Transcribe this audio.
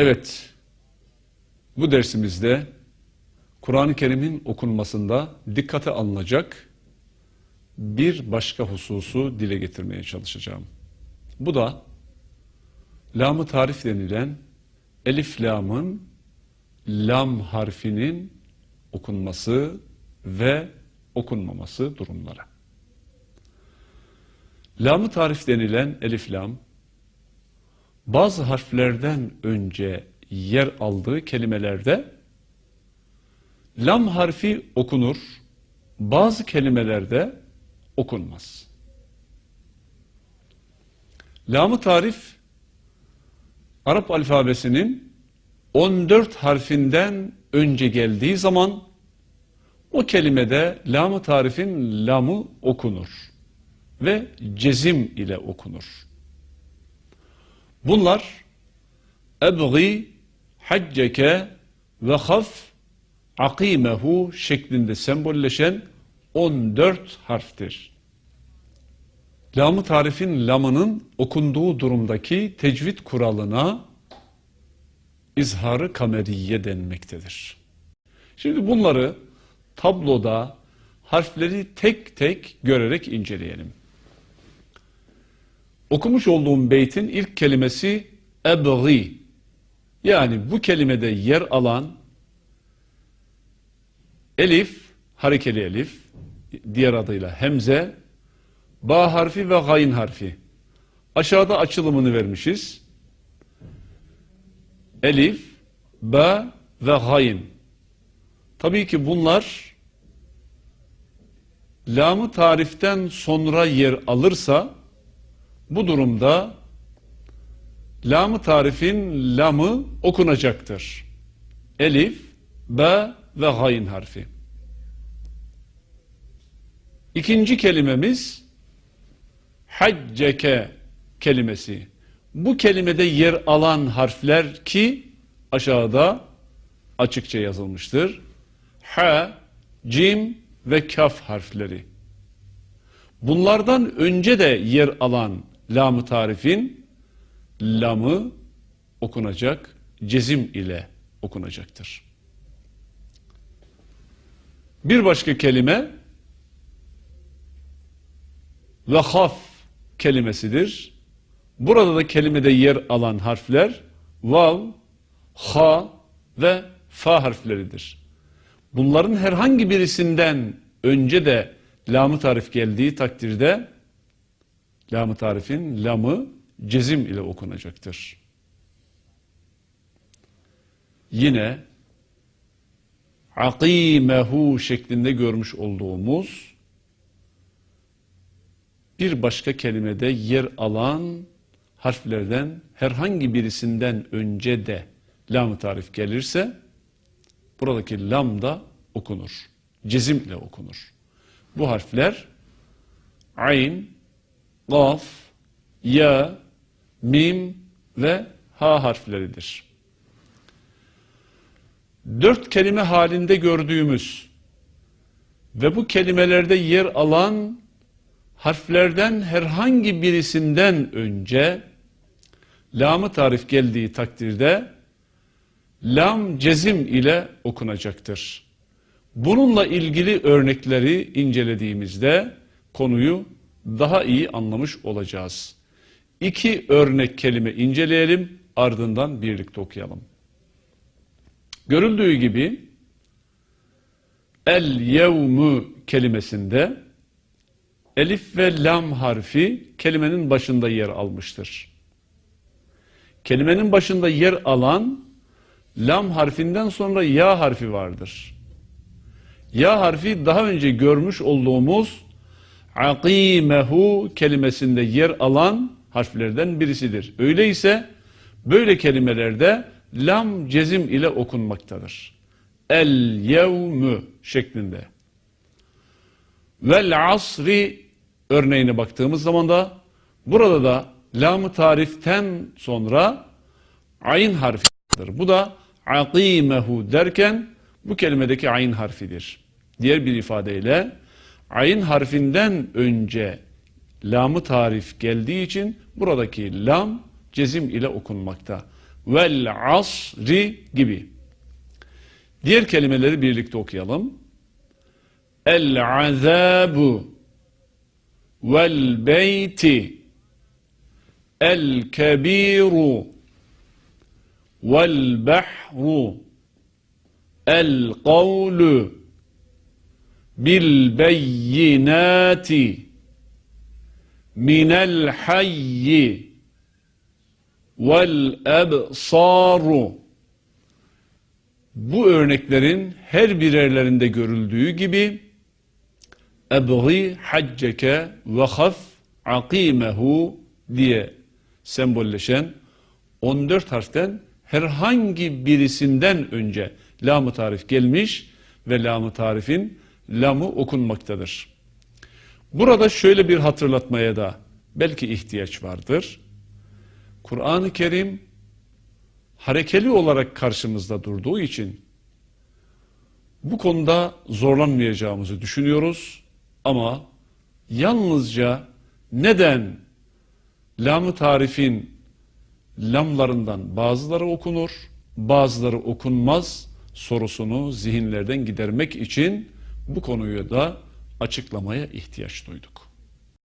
Evet, bu dersimizde Kur'an-ı Kerim'in okunmasında dikkate alınacak bir başka hususu dile getirmeye çalışacağım. Bu da lam-ı tarif denilen elif lamın lam harfinin okunması ve okunmaması durumları. Lam-ı tarif denilen elif lam bazı harflerden önce yer aldığı kelimelerde lam harfi okunur, bazı kelimelerde okunmaz. Lam-ı tarif Arap alfabesinin 14 harfinden önce geldiği zaman o kelimede lam-ı tarifin lamı okunur ve cezim ile okunur. Bunlar ebgi, hacceke ve haf, akimehu şeklinde sembolleşen 14 harftir. Lam-ı tarifin lamının okunduğu durumdaki tecvid kuralına izharı kameriye denmektedir. Şimdi bunları tabloda harfleri tek tek görerek inceleyelim. Okumuş olduğum beytin ilk kelimesi ebgi. Yani bu kelimede yer alan elif, harekeli elif, diğer adıyla hemze, ba harfi ve gayn harfi. Aşağıda açılımını vermişiz. Elif, ba ve gayn. Tabii ki bunlar lamı tariften sonra yer alırsa bu durumda lamı tarifin lamı okunacaktır. Elif, ba ve gayn harfi. İkinci kelimemiz hacceke kelimesi. Bu kelimede yer alan harfler ki aşağıda açıkça yazılmıştır. Ha, cim ve kaf harfleri. Bunlardan önce de yer alan lam-ı tarifin lamı okunacak, cezim ile okunacaktır. Bir başka kelime vehaf kelimesidir. Burada da kelimede yer alan harfler vav, ha ve fa harfleridir. Bunların herhangi birisinden önce de lam-ı tarif geldiği takdirde lam-ı tarifin lamı cezim ile okunacaktır. Yine akimehu şeklinde görmüş olduğumuz bir başka kelimede yer alan harflerden herhangi birisinden önce de lam-ı tarif gelirse buradaki lam da okunur. Cezim ile okunur. Bu harfler ayn, gaf, ya, mim ve ha harfleridir. Dört kelime halinde gördüğümüz ve bu kelimelerde yer alan harflerden herhangi birisinden önce lamı tarif geldiği takdirde lam cezim ile okunacaktır. Bununla ilgili örnekleri incelediğimizde konuyu daha iyi anlamış olacağız. İki örnek kelime inceleyelim ardından birlikte okuyalım. Görüldüğü gibi el yevmü kelimesinde elif ve lam harfi kelimenin başında yer almıştır. Kelimenin başında yer alan lam harfinden sonra ya harfi vardır. Ya harfi daha önce görmüş olduğumuz akimehu kelimesinde yer alan harflerden birisidir. Öyleyse böyle kelimelerde lam cezim ile okunmaktadır. El yevmü şeklinde. Vel asri örneğine baktığımız zaman da burada da lam-ı tariften sonra ayn harfidir. Bu da akimehu derken bu kelimedeki ayn harfidir. Diğer bir ifadeyle ayn harfinden önce lamı tarif geldiği için buradaki lam cezim ile okunmakta. vel asri gibi. Diğer kelimeleri birlikte okuyalım. El azabu vel beyti el kebiru vel bahru el kavlu bil beyinati minel hayyi vel ebsaru. Bu örneklerin her birerlerinde görüldüğü gibi ebgi hacceke ve haf akimehu diye sembolleşen 14 harften herhangi birisinden önce lam-ı tarif gelmiş ve lam-ı tarifin lamı okunmaktadır. Burada şöyle bir hatırlatmaya da belki ihtiyaç vardır. Kur'an-ı Kerim harekeli olarak karşımızda durduğu için bu konuda zorlanmayacağımızı düşünüyoruz ama yalnızca neden lam-ı tarifin lamlarından bazıları okunur, bazıları okunmaz sorusunu zihinlerden gidermek için bu konuyu da açıklamaya ihtiyaç duyduk.